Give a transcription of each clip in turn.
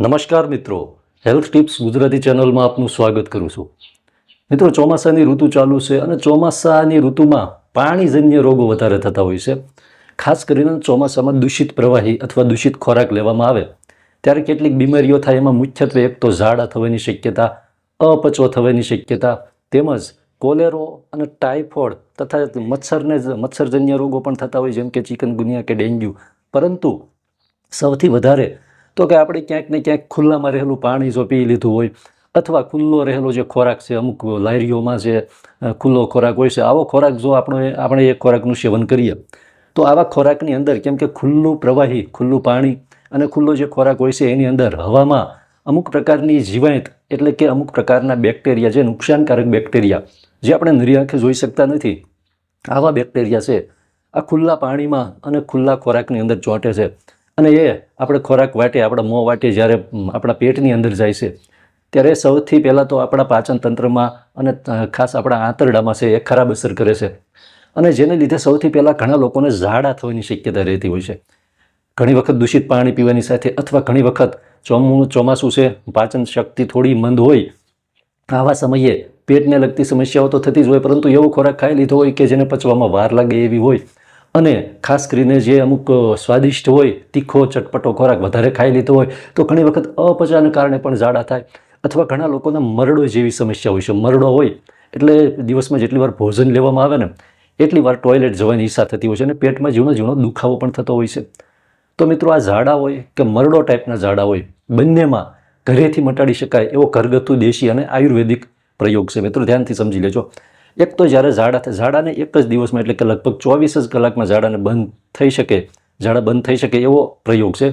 નમસ્કાર મિત્રો. Health tips Gujarati ચેનલમાં આપનું સ્વાગત કરું છું. મિત્રો, ચોમાસાની ઋતુ ચાલુ છે અને ચોમાસાની ઋતુમાં પાણીજન્ય રોગો વધારે થતા હોય છે. ખાસ કરીને ચોમાસામાં દૂષિત પ્રવાહી અથવા દૂષિત ખોરાક લેવામાં આવે. ત્યારે કેટલીક બીમારીઓ થાય એમાં મુખ્યત્વે એક તો ઝાડા થવાની શક્યતા, અપચો થવાની શક્યતા, તેમજ કોલેરો અને ટાઇફોઇડ તથા મચ્છરને મચ્છરજન્ય રોગો પણ થતા હોય, જેમ કે ચિકનગુનિયા કે ડેન્ગ્યુ. પરંતુ સૌથી વધારે તો કે આપણે ક્યાંક ને ક્યાંક ખુલ્લામાં રહેલું પાણી જો પી લીધું હોય, અથવા ખુલ્લો રહેલો જે ખોરાક છે, અમુક લાયરીઓમાં જે ખુલ્લો ખોરાક હોય છે, આવો ખોરાક જો આપણે આપણે એ ખોરાકનું સેવન કરીએ, તો આવા ખોરાકની અંદર કેમ કે ખુલ્લું પ્રવાહી, ખુલ્લું પાણી અને ખુલ્લો જે ખોરાક હોય છે, એની અંદર હવામાં અમુક પ્રકારની જીવાત એટલે કે અમુક પ્રકારના બેક્ટેરિયા જે નુકસાનકારક બેક્ટેરિયા, જે આપણે નરી આંખે જોઈ શકતા નથી, આવા બેક્ટેરિયા છે, આ ખુલ્લા પાણીમાં અને ખુલ્લા ખોરાકની અંદર ચોંટે છે. અને એ આપણે ખોરાક વાટે, આપણા મોં વાટે જ્યારે આપણા પેટની અંદર જાય છે, ત્યારે સૌથી પહેલાં તો આપણા પાચન તંત્રમાં અને ખાસ આપણા આંતરડામાં છે, એ ખરાબ અસર કરે છે. અને જેને લીધે સૌથી પહેલાં ઘણા લોકોને ઝાડા થવાની શક્યતા રહેતી હોય છે. ઘણી વખત દૂષિત પાણી પીવાની સાથે અથવા ઘણી વખત ચોમું, ચોમાસું છે, પાચન શક્તિ થોડી મંદ હોય, આવા સમયે પેટને લગતી સમસ્યાઓ તો થતી જ હોય, પરંતુ એવો ખોરાક ખાઈ લીધો હોય કે જેને પચવામાં વાર લાગે એવી હોય. અને ખાસ કરીને જે અમુક સ્વાદિષ્ટ હોય, તીખો, ચટપટો ખોરાક વધારે ખાઈ લીધો હોય, તો ઘણી વખત અપચાને કારણે પણ ઝાડા થાય અથવા ઘણા લોકોને મરડો જેવી સમસ્યા હોય છે. મરડો હોય એટલે દિવસમાં જેટલી વાર ભોજન લેવામાં આવે ને, એટલી વાર ટોયલેટ જવાની ઈચ્છા થતી હોય છે અને પેટમાં ઝીણો ઝીણો દુખાવો પણ થતો હોય છે. તો મિત્રો આ ઝાડા હોય કે મરડો ટાઈપના ઝાડા હોય, બંનેમાં ઘરેથી મટાડી શકાય એવો ઘરગથ્થુ દેશી અને આયુર્વેદિક પ્રયોગ છે. મિત્રો ધ્યાનથી સમજી લેજો. એક તો જ્યારે ઝાડા ઝાડાને એક જ દિવસમાં એટલે કે લગભગ ચોવીસ જ કલાકમાં ઝાડાને બંધ થઈ શકે, ઝાડા બંધ થઈ શકે એવો પ્રયોગ છે.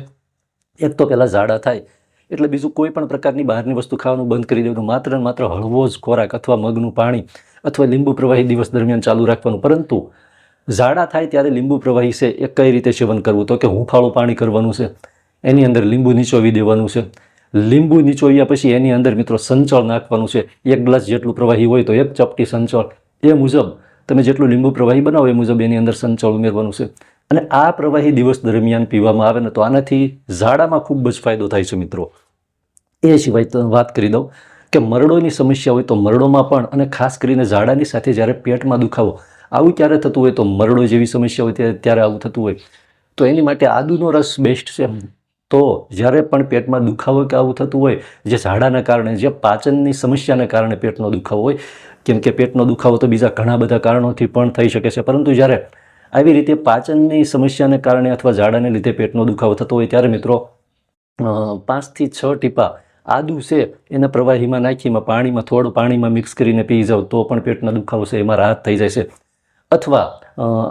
એક તો પહેલાં ઝાડા થાય, એટલે બીજું કોઈ પણ પ્રકારની બહારની વસ્તુ ખાવાનું બંધ કરી દેવાનું, માત્ર ને માત્ર હળવો જ ખોરાક અથવા મગનું પાણી અથવા લીંબુ પ્રવાહી દિવસ દરમિયાન ચાલુ રાખવાનું. પરંતુ ઝાડા થાય ત્યારે લીંબુ પ્રવાહી છે એ કઈ રીતે સેવન કરવું? તો કે હુંફાળું પાણી કરવાનું છે, એની અંદર લીંબુ નીચોવી દેવાનું છે. લીંબુ નીચોવ્યા પછી એની અંદર મિત્રો સંચળ નાખવાનું છે. એક ગ્લાસ જેટલું પ્રવાહી હોય તો એક ચપટી સંચળ. એ મુજબ તમે જેટલું લીંબુ પ્રવાહી બનાવો એ મુજબ એની અંદર સંચળ ઉમેરવાનું છે. અને આ પ્રવાહી દિવસ દરમિયાન પીવામાં આવે ને તો આનાથી ઝાડામાં ખૂબ જ ફાયદો થાય છે મિત્રો. એ સિવાય વાત કરી દઉં કે મરડોની સમસ્યા હોય તો મરડોમાં પણ અને ખાસ કરીને ઝાડાની સાથે જ્યારે પેટમાં દુખાવો આવું ક્યારે થતું હોય તો મરડો જેવી સમસ્યા હોય ત્યારે આવું થતું હોય. તો એની માટે આદુનો રસ બેસ્ટ છે. તો જ્યારે પણ પેટમાં દુખાવો કે આવું થતું હોય, જે ઝાડાના કારણે, જે પાચનની સમસ્યાના કારણે પેટનો દુખાવો હોય, કેમ કે પેટનો દુખાવો તો બીજા ઘણા બધા કારણોથી પણ થઈ શકે છે. પરંતુ જ્યારે આવી રીતે પાચનની સમસ્યાને કારણે અથવા ઝાડાને લીધે પેટનો દુખાવો થતો હોય, ત્યારે મિત્રો પાંચથી છ ટીપા આદુ છે, એને પ્રવાહીમાં નાખીમાં પાણીમાં થોડું પાણીમાં મિક્સ કરીને પી જાઓ, તો પણ પેટના દુખાવો છે, એમાં રાહત થઈ જાય છે. અથવા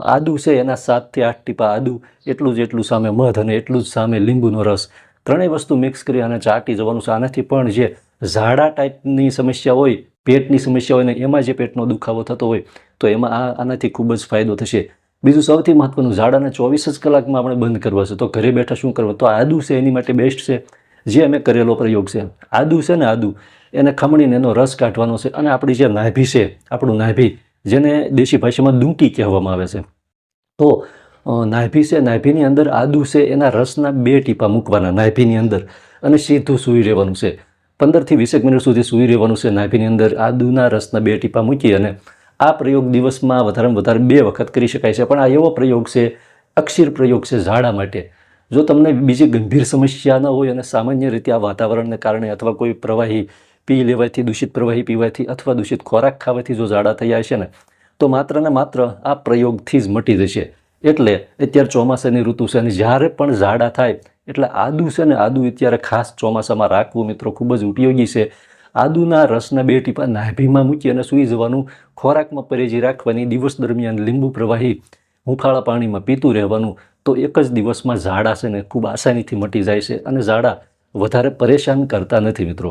આદુ છે, એના સાતથી આઠ ટીપા આદુ, એટલું જ એટલું સામે મધ અને એટલું જ સામે લીંબુનો રસ. ત્રણેય વસ્તુ મિક્સ કરી અને ચાટી જવાનું છે. આનાથી પણ જે ઝાડા ટાઈપની સમસ્યા હોય, પેટની સમસ્યા હોય ને એમાં જે પેટનો દુખાવો થતો હોય, તો એમાં આ આનાથી ખૂબ જ ફાયદો થશે. બીજું સૌથી મહત્વનું, ઝાડાને ચોવીસ જ કલાકમાં આપણે બંધ કરવા છે. તો ઘરે બેઠા શું કરવું? તો આદુ છે, એની માટે બેસ્ટ છે. જે અમે કરેલો પ્રયોગ છે. આદુ છે ને આદુ, એને ખમણીને એનો રસ કાઢવાનો છે. અને આપણી જે નાભી છે, આપણું નાભી જેને દેશી ભાષામાં ડુંકી કહેવામાં આવે છે. તો નાયભી છે, નાભીની અંદર આદુ છે, એના રસના બે ટીપા મૂકવાના નાભીની અંદર અને સીધું સૂઈ રહેવાનું છે. પંદરથી વીસેક મિનિટ સુધી સૂઈ રહેવાનું છે નાભીની અંદર આદુના રસના બે ટીપા મૂકી અને આ પ્રયોગ દિવસમાં વધારેમાં વધારે બે વખત કરી શકાય છે. પણ આ એવો પ્રયોગ છે, અક્ષીર પ્રયોગ છે ઝાડા માટે. જો તમને બીજી ગંભીર સમસ્યા ન હોય અને સામાન્ય રીતે આ વાતાવરણને કારણે અથવા કોઈ પ્રવાહી પી લેવાથી દૂષિત પ્રવાહી પીવાથી અથવા દૂષિત ખોરાક ખાવાથી જો ઝાડા થયા છે ને, તો માત્ર ને માત્ર આ પ્રયોગથી જ મટી જશે. એટલે અત્યારે ચોમાસાની ઋતુ છે અને જ્યારે પણ ઝાડા થાય, એટલે આદુ છે ને, આદુ અત્યારે ખાસ ચોમાસામાં રાખવું મિત્રો ખૂબ જ ઉપયોગી છે. આદુના રસના બે ટીપા નાભીમાં મૂકી અને સૂઈ જવાનું, ખોરાકમાં પરેજી રાખવાની, દિવસ દરમિયાન લીંબુ પ્રવાહી હુંફાળા પાણીમાં પીતું રહેવાનું, તો એક જ દિવસમાં ઝાડા છે ને ખૂબ આસાનીથી મટી જાય છે અને ઝાડા વધારે પરેશાન કરતા નથી મિત્રો.